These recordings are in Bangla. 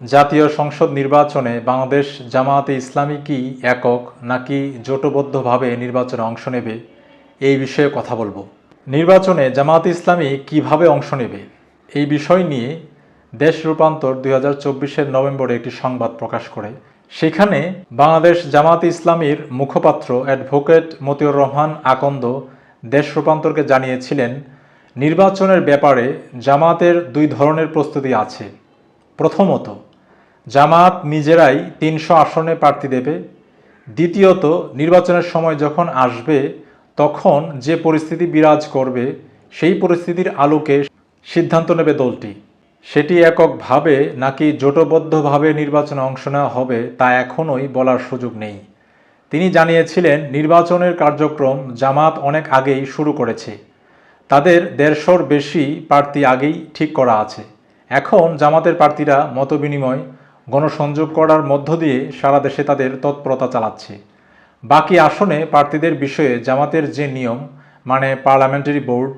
জাতীয় সংসদ নির্বাচনে বাংলাদেশ জামায়াতে ইসলামী কি একক নাকি জোটবদ্ধভাবে নির্বাচনে অংশ নেবে? এই বিষয়ে কথা বলব। নির্বাচনে জামায়াতে ইসলামী কীভাবে অংশ নেবে? এই বিষয় নিয়ে দেশ রূপান্তর দুই হাজার চব্বিশের নভেম্বরে একটি সংবাদ প্রকাশ করে। সেখানে বাংলাদেশ জামায়াতে ইসলামীর মুখপাত্র অ্যাডভোকেট মতিউর রহমান আকন্দ দেশ রূপান্তরকে জানিয়েছিলেন, নির্বাচনের ব্যাপারে জামাতের দুই ধরনের প্রস্তুতি আছে। প্রথমত জামাত নিজেরাই তিনশো আসনে প্রার্থী দেবে। দ্বিতীয়ত, নির্বাচনের সময় যখন আসবে, তখন যে পরিস্থিতি বিরাজ করবে, সেই পরিস্থিতির আলোকে সিদ্ধান্ত নেবে দলটি। সেটি এককভাবে নাকি জোটবদ্ধভাবে নির্বাচনে অংশ নেওয়া হবে, তা এখনোই বলার সুযোগ নেই। তিনি জানিয়েছিলেন, নির্বাচনের কার্যক্রম জামাত অনেক আগেই শুরু করেছে। তাদের দেড়শোর বেশি প্রার্থী আগেই ঠিক করা আছে। এখন জামাতের প্রার্থীরা মতবিনিময় গণসংযোগ করার মধ্য দিয়ে সারা দেশে তাদের তৎপরতা চালাচ্ছে। বাকি আসনে প্রার্থীদের বিষয়ে জামাতের যে নিয়ম মানে পার্লামেন্টারি বোর্ড,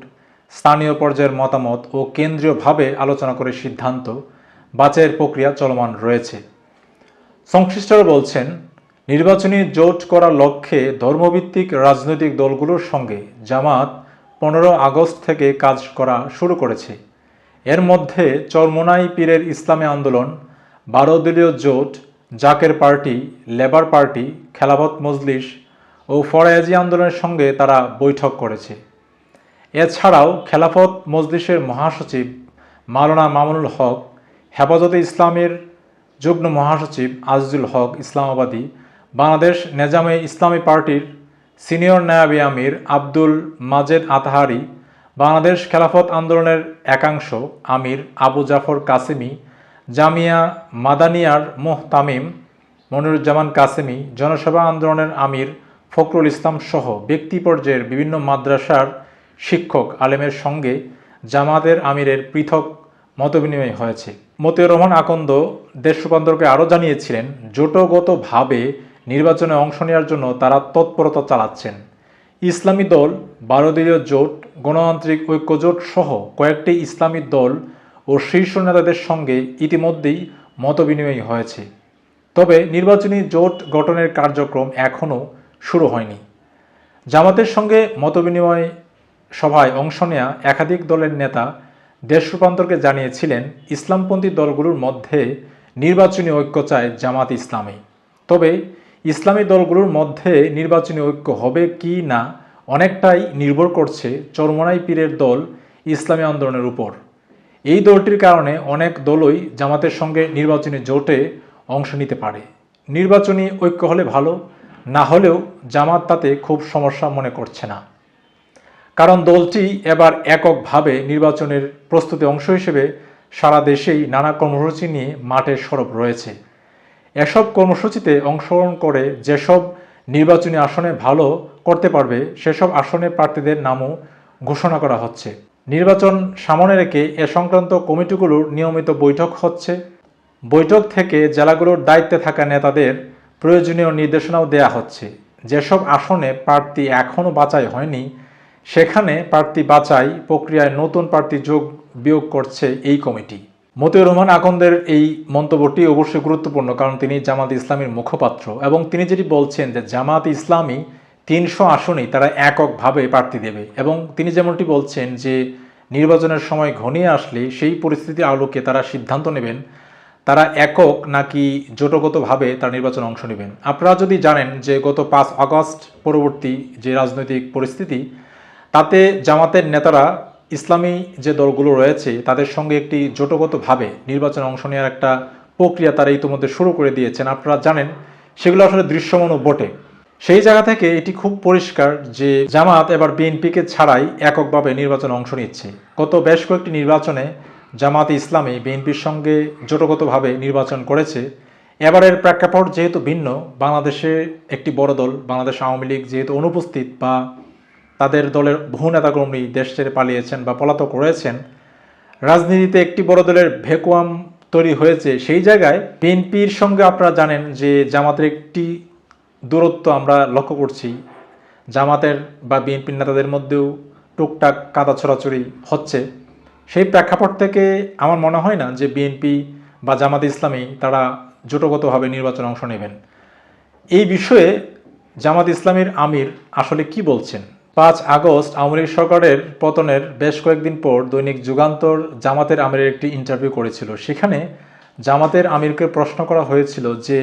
স্থানীয় পর্যায়ের মতামত ও কেন্দ্রীয়ভাবে আলোচনা করে সিদ্ধান্ত, বাছাইয়ের প্রক্রিয়া চলমান রয়েছে। সংশ্লিষ্টরা বলছেন, নির্বাচনী জোট করার লক্ষ্যে ধর্মভিত্তিক রাজনৈতিক দলগুলোর সঙ্গে জামাত পনেরো আগস্ট থেকে কাজ করা শুরু করেছে। এর মধ্যে চরমোনাই পীরের ইসলামী আন্দোলন বারো দলীয় জোট, Zaker party, labour party, Khelafat Majlis ও ফরায়াজি আন্দোলনের সঙ্গে তারা বৈঠক করেছে। এছাড়াও খেলাফত মজলিসের মহাসচিব মাওলানা মামুনুল হক, হেফাজতে ইসলামের যুগ্ম মহাসচিব আজিজুল হক ইসলামাবাদী, বাংলাদেশ নেজামে ইসলামী পার্টির সিনিয়র নায়াবি আমির আব্দুল মাজেদ আতাহারি, বাংলাদেশ খেলাফত আন্দোলনের একাংশ আমির আবু জাফর কাসেমি জামিয়া মাদানিয়ার মোহ তামিম মনিরুজ্জামান কাসেমি জনসভা আন্দোলনের আমির ফখরুল ইসলাম সহ ব্যক্তি পর্যায়ের বিভিন্ন মাদ্রাসার শিক্ষক আলেমের সঙ্গে জামাতের আমিরের পৃথক মতবিনিময় হয়েছে। মতিউর রহমান আকন্দ দেশ রূপান্তরকে আরও জানিয়েছিলেন জোটগতভাবে নির্বাচনে অংশ নেওয়ার জন্য তারা তৎপরতা চালাচ্ছেন। ইসলামী দল বারো জোট, গণতান্ত্রিক ঐক্যজোট সহ কয়েকটি ইসলামী দল ও শীর্ষ নেতাদের সঙ্গে ইতিমধ্যেই মতবিনিময় হয়েছে। তবে নির্বাচনী জোট গঠনের কার্যক্রম এখনও শুরু হয়নি। জামাতের সঙ্গে মতবিনিময় সভায় অংশ নেয়া একাধিক দলের নেতা দেশ রূপান্তরকে জানিয়েছিলেন, ইসলামপন্থী দলগুলোর মধ্যে নির্বাচনী ঐক্য চায় জামাত ইসলামী। তবে ইসলামী দলগুলোর মধ্যে নির্বাচনী ঐক্য হবে কি না অনেকটাই নির্ভর করছে চরমনাই পীরের দল ইসলামী আন্দোলনের উপর। এই দলটির কারণে অনেক দলই জামাতের সঙ্গে নির্বাচনী জোটে অংশ নিতে পারে। নির্বাচনী ঐক্য হলে ভালো, না হলেও জামাত তাতে খুব সমস্যা মনে করছে না। কারণ দলটি এবার এককভাবে নির্বাচনের প্রস্তুতি অংশ হিসেবে সারা দেশেই নানা কর্মসূচি নিয়ে মাঠে সরব রয়েছে। এসব কর্মসূচিতে অংশগ্রহণ করে যেসব নির্বাচনী আসনে ভালো করতে পারবে, সেসব আসনে প্রার্থীদের নামও ঘোষণা করা হচ্ছে। নির্বাচন সামনে রেখে এ সংক্রান্ত কমিটিগুলোর নিয়মিত বৈঠক হচ্ছে। বৈঠক থেকে জেলাগুলোর দায়িত্বে থাকা নেতাদের প্রয়োজনীয় নির্দেশনাও দেয়া হচ্ছে। যেসব আসনে প্রার্থী এখনও বাছাই হয়নি, সেখানে প্রার্থী বাছাই প্রক্রিয়ায় নতুন প্রার্থী যোগ বিয়োগ করছে এই কমিটি। মতিউর রহমান আকন্দের এই মন্তব্যটি অবশ্যই গুরুত্বপূর্ণ, কারণ তিনি জামাত ইসলামীর মুখপাত্র এবং তিনি যেটি বলছেন যে জামাত ইসলামী তিনশো আসনেই তারা এককভাবে প্রার্থী দেবে। এবং তিনি যেমনটি বলছেন যে, নির্বাচনের সময় ঘনিয়ে আসলে সেই পরিস্থিতি আলোকে তারা সিদ্ধান্ত নেবেন। তারা একক নাকি জোটগতভাবে তারা নির্বাচনে অংশ নেবেন। আপনারা যদি জানেন যে, গত পাঁচ আগস্ট পরবর্তী যে রাজনৈতিক পরিস্থিতি, তাতে জামাতের নেতারা ইসলামী যে দলগুলো রয়েছে, তাদের সঙ্গে একটি জোটগতভাবে নির্বাচনে অংশ নেওয়ার একটা প্রক্রিয়া তারা ইতিমধ্যে শুরু করে দিয়েছেন। আপনারা জানেন, সেগুলো আসলে দৃশ্যমানও বটে। সেই জায়গা থেকে এটি খুব পরিষ্কার যে জামাত এবার বিএনপিকে ছাড়াই এককভাবে নির্বাচনে অংশ নিচ্ছে। গত বেশ কয়েকটি নির্বাচনে জামাত ইসলামী বিএনপির সঙ্গে জোটগতভাবে নির্বাচন করেছে। এবারের প্রেক্ষাপট যেহেতু ভিন্ন, বাংলাদেশে একটি বড় দল, বাংলাদেশ আওয়ামী লীগ যেহেতু অনুপস্থিত বা তাদের দলের বহু নেতাকর্মী দেশ ছেড়ে পালিয়েছেন বা পলাতক রয়েছেন, রাজনীতিতে একটি বড় দলের ভেকুয়াম তৈরি হয়েছে। সেই জায়গায় বিএনপির সঙ্গে আপনারা জানেন যে জামাতের একটি দূরত্ব আমরা লক্ষ্য করছি। জামাতের বা বিএনপির নেতাদের মধ্যেও টুকটাক কাদা ছড়াছড়ি হচ্ছে। সেই প্রেক্ষাপট থেকে আমার মনে হয় না যে বিএনপি বা জামাত ইসলামী তারা জোটগতভাবে নির্বাচনে অংশ নেবেন। এই বিষয়ে জামাত ইসলামীর আমির আসলে কি বলছেন? পাঁচ আগস্ট আওয়ামী সরকারের পতনের বেশ কয়েকদিন পর দৈনিক যুগান্তর জামাতের আমিরের একটি ইন্টারভিউ করেছিল। সেখানে জামাতের আমিরকে প্রশ্ন করা হয়েছিল যে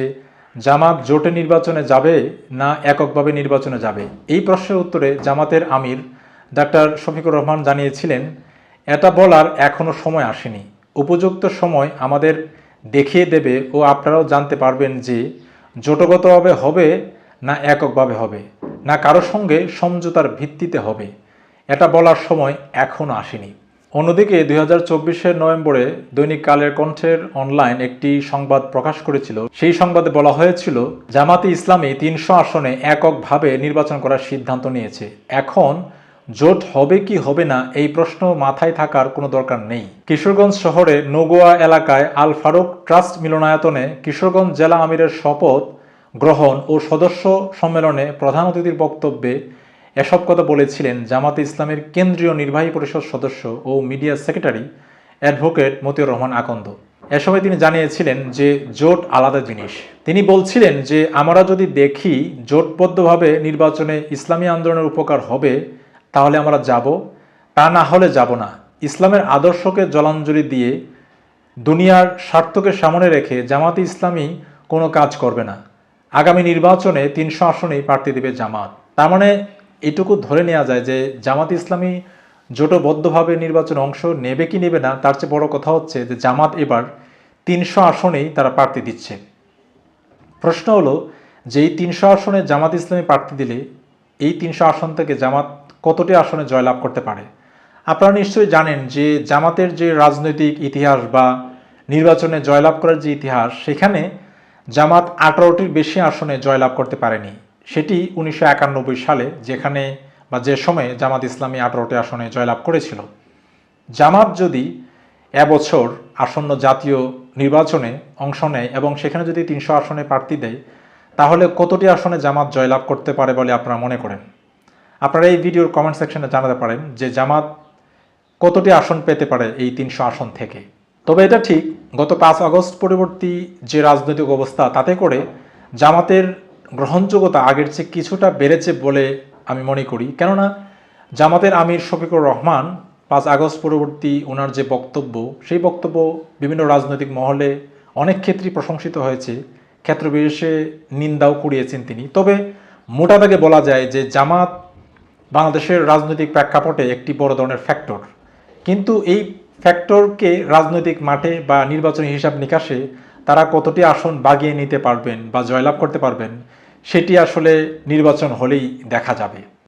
জামাত জোটে নির্বাচনে যাবে না এককভাবে নির্বাচনে যাবে? এই প্রশ্নের উত্তরে জামাতের আমির ডাক্তার শফিকুর রহমান জানিয়েছিলেন, এটা বলার এখনও সময় আসেনি। উপযুক্ত সময় আমাদের দেখিয়ে দেবে ও আপনারাও জানতে পারবেন যে জোটগতভাবে হবে না এককভাবে হবে, না কারও সঙ্গে সমঝোতার ভিত্তিতে হবে। এটা বলার সময় এখনও আসেনি। অন্যদিকে দুই হাজার চব্বিশের নভেম্বরে দৈনিক কালের কণ্ঠের অনলাইন একটি সংবাদ প্রকাশ করেছিল। সেই সংবাদে বলা হয়েছিল, জামাতি ইসলামী তিনশো আসনে এককভাবে নির্বাচন করার সিদ্ধান্ত নিয়েছে। এখন জোট হবে কি হবে না এই প্রশ্ন মাথায় থাকার কোনো দরকার নেই। কিশোরগঞ্জ শহরে নগোয়া এলাকায় আল ফারুক ট্রাস্ট মিলনায়তনে কিশোরগঞ্জ জেলা আমিরের শপথ গ্রহণ ও সদস্য সম্মেলনে প্রধান অতিথির বক্তব্যে এসব কথা বলেছিলেন জামাতে ইসলামের কেন্দ্রীয় নির্বাহী পরিষদ সদস্য ও media secretary advocate Motiur Rahman Akand. এ সময় তিনি জানিয়েছিলেন যে জোট আলাদা জিনিস। তিনি বলছিলেন যে, আমরা যদি দেখি জোটবদ্ধভাবে নির্বাচনে ইসলামী আন্দোলনের উপকার হবে, তাহলে আমরা যাব। তা না হলে যাব না। ইসলামের আদর্শকে জলাঞ্জলি দিয়ে দুনিয়ার স্বার্থকে সামনে রেখে জামাতে ইসলামী কোনো কাজ করবে না। আগামী নির্বাচনে তিনশো আসনেই প্রার্থী দেবে জামাত। তার মানে এটুকু ধরে নেওয়া যায় যে জামাত ইসলামী জোটবদ্ধভাবে নির্বাচনে অংশ নেবে কি নেবে না, তার চেয়ে বড় কথা হচ্ছে যে জামাত এবার তিনশো আসনেই তারা প্রার্থী দিচ্ছে। প্রশ্ন হলো যে এই তিনশো আসনে জামাত ইসলামী প্রার্থী দিলে এই তিনশো আসন থেকে জামাত কতটি আসনে জয়লাভ করতে পারে? আপনারা নিশ্চয়ই জানেন যে জামাতের যে রাজনৈতিক ইতিহাস বা নির্বাচনে জয়লাভ করার যে ইতিহাস, সেখানে জামাত আঠারোটির বেশি আসনে জয়লাভ করতে পারেনি। সেটি উনিশশো একানব্বই সালে যেখানে বা যে সময়ে জামাত ইসলামী আঠারোটি আসনে জয়লাভ করেছিল। জামাত যদি এবছর আসন্ন জাতীয় নির্বাচনে অংশ নেয় এবং সেখানে যদি তিনশো আসনে প্রার্থী দেয়, তাহলে কতটি আসনে জামাত জয়লাভ করতে পারে বলে আপনারা মনে করেন? আপনারা এই ভিডিওর কমেন্ট সেকশনে জানাতে পারেন যে জামাত কতটি আসন পেতে পারে এই তিনশো আসন থেকে। তবে এটা ঠিক, গত পাঁচ আগস্ট পরবর্তী যে রাজনৈতিক অবস্থা, তাতে করে জামাতের গ্রহণযোগ্যতা আগের চেয়ে কিছুটা বেড়েছে বলে আমি মনে করি। কেননা, জামাতের আমির শফিকুর রহমান পাঁচ আগস্ট পরবর্তী ওনার যে বক্তব্য, সেই বক্তব্য বিভিন্ন রাজনৈতিক মহলে অনেক ক্ষেত্রেই প্রশংসিত হয়েছে। ক্ষেত্র বিশেষে নিন্দাও কুড়িয়েছেন তিনি। তবে মোটা দাগে বলা যায় যে জামাত বাংলাদেশের রাজনৈতিক প্রেক্ষাপটে একটি বড় ধরনের ফ্যাক্টর। কিন্তু এই ফ্যাক্টরকে রাজনৈতিক মাঠে বা নির্বাচনী হিসাব নিকাশে তারা কতটি আসন বাগিয়ে নিতে পারবেন বা জয়লাভ করতে পারবেন সেটি আসলে নির্বাচন হলেই দেখা যাবে।